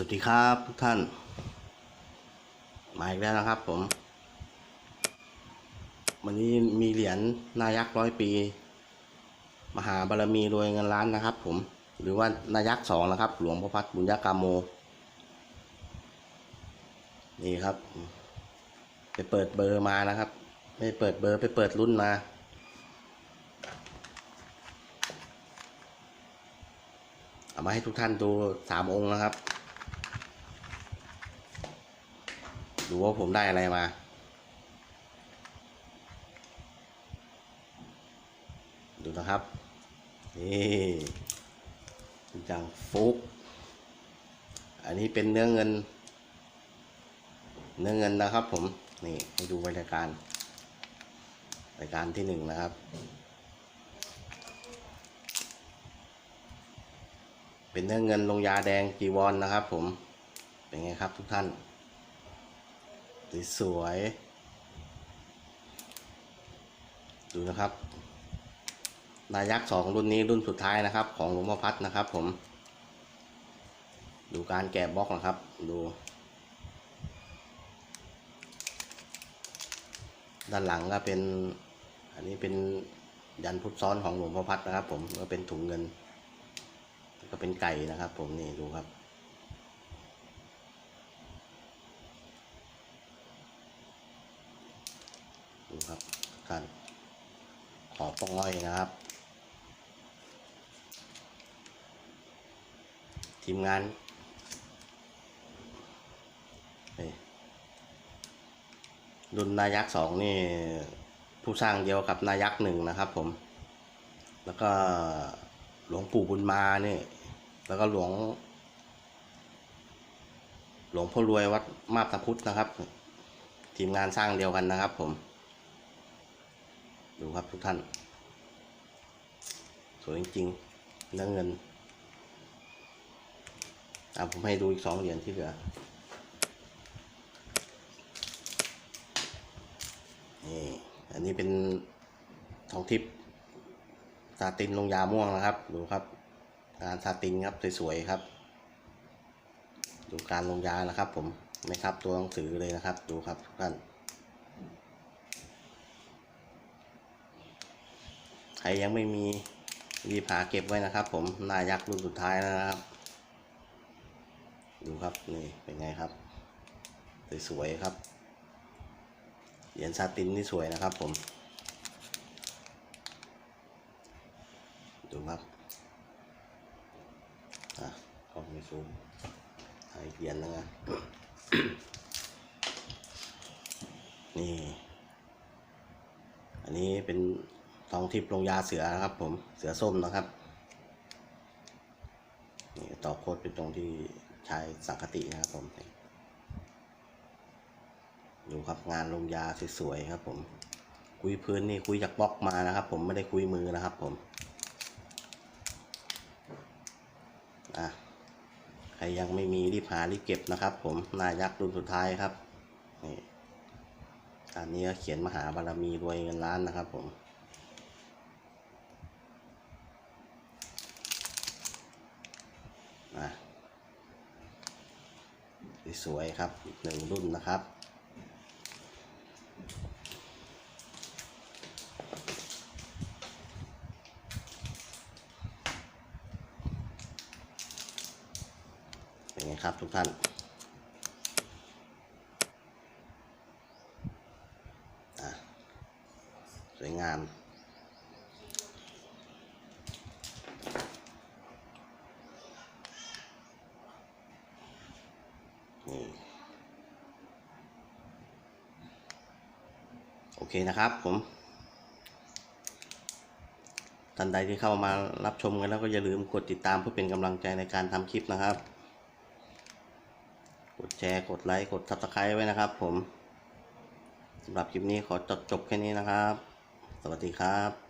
สวัสดีครับทุกท่าน มาอีกแล้วนะครับผม วันนี้มีเหรียญนายักษ์ร้อยปี มหาบารมีรวยเงินล้านนะครับผม หรือว่านายักษ์สองนะครับ หลวงพ่อพัฒบุญญากาโม นี่ครับ ไปเปิดเบอร์มานะครับ ไม่เปิดเบอร์ไปเปิดรุ่นมาเอามาให้ทุกท่านดูสามองค์นะครับ ดูว่าผมได้อะไรมา ดูนะครับ นี่จังฟุก อันนี้เป็นเนื้อเงิน เนื้อเงินนะครับผม นี่ให้ดูรายการ รายการที่หนึ่งนะครับ เป็นเนื้อเงินลงยาแดงจีวรนนะครับผม เป็นไงครับทุกท่าน สวยๆดูนะครับนายักษ์สองรุ่นนี้รุ่นสุดท้ายนะครับ ของหลวงพ่อพัดนะครับ ผม ดูการแกะบล็อกนะครับ ดูด้านหลังก็เป็น อันนี้เป็นยันพุทธซ้อนของหลวงพ่อพัดนะครับ ผมก็เป็นถุงเงิน ก็เป็นไก่นะครับ ผมนี่ดูครับ ดู ครัน ขอป้องอ้อยนะครับ ทีมงานนี่รุ่นนายักษ์สองนี่ ผู้สร้างเดียวกับนายักษ์หนึ่งนะครับผม แล้วก็หลวงปู่บุญมานี่แล้วก็หลวง หลวงพ่อรวยวัดมาบตาพุทธนะครับ ทีมงานสร้างเดียวกันนะครับผม ดูครับทุกท่าน สวยจริงๆเนื้อเงินอะผมให้ดูอีกสองเหรียญที่เหลือ นี่ อันนี้เป็นทองทิพย์ซาตินลงยาม่วงนะครับ ดูครับ งานซาตินครับสวยๆครับ ดูการลงยานะครับ ผมไม่ครับตัวหนังสือเลยนะครับ ดูครับทุกท่าน ใค รยังไม่มีรีบหาเก็บไว้นะครับ ผมนายักษ์รุ่นสุดท้ายแล้วนะครับ ดูครับนี่เป็นไงครับ สวยๆครับ เหรียญซาตินนี่สวยนะครับ ผม ดูครับอะขอบคุณซูมถ่ายเหรียญนะนี่ อันนี้เป็น ทองทิพย์ลงยาเสือนะครับ ผมเสือส้มนะครับนี่ต่อโคดเป็นตรงที่ชายสังคตินะครับผมดูครับงานลงยาสวยๆครับ ผม คุยพื้นนี่คุยจากบล็อกมานะครับ ผมไม่ได้คุยมือนะครับ ผมอะใครยังไม่มีรีบหารีบเก็บนะครับ ผมนายักษ์รุ่นสุดท้ายครับนี่อันนี้ก็เขียนมหาบารมีรวยเงินล้านนะครับผม อะ สวยๆครับหนึ่งรุ่นนะครับเป็นไงครับทุกท่านสวยงาม เคนะครับผมท่านใดที่เข้ามารับชมกันแล้วก็อย่าลืมกดติดตามเพื่อเป็นกำลังใจในการทำคลิปนะครับ กดแชร์ กดไลค์ กดซับสไครต์ไว้นะครับผมสำหรับคลิปนี้ขอจบจบแค่นี้นะครับ สวัสดีครับ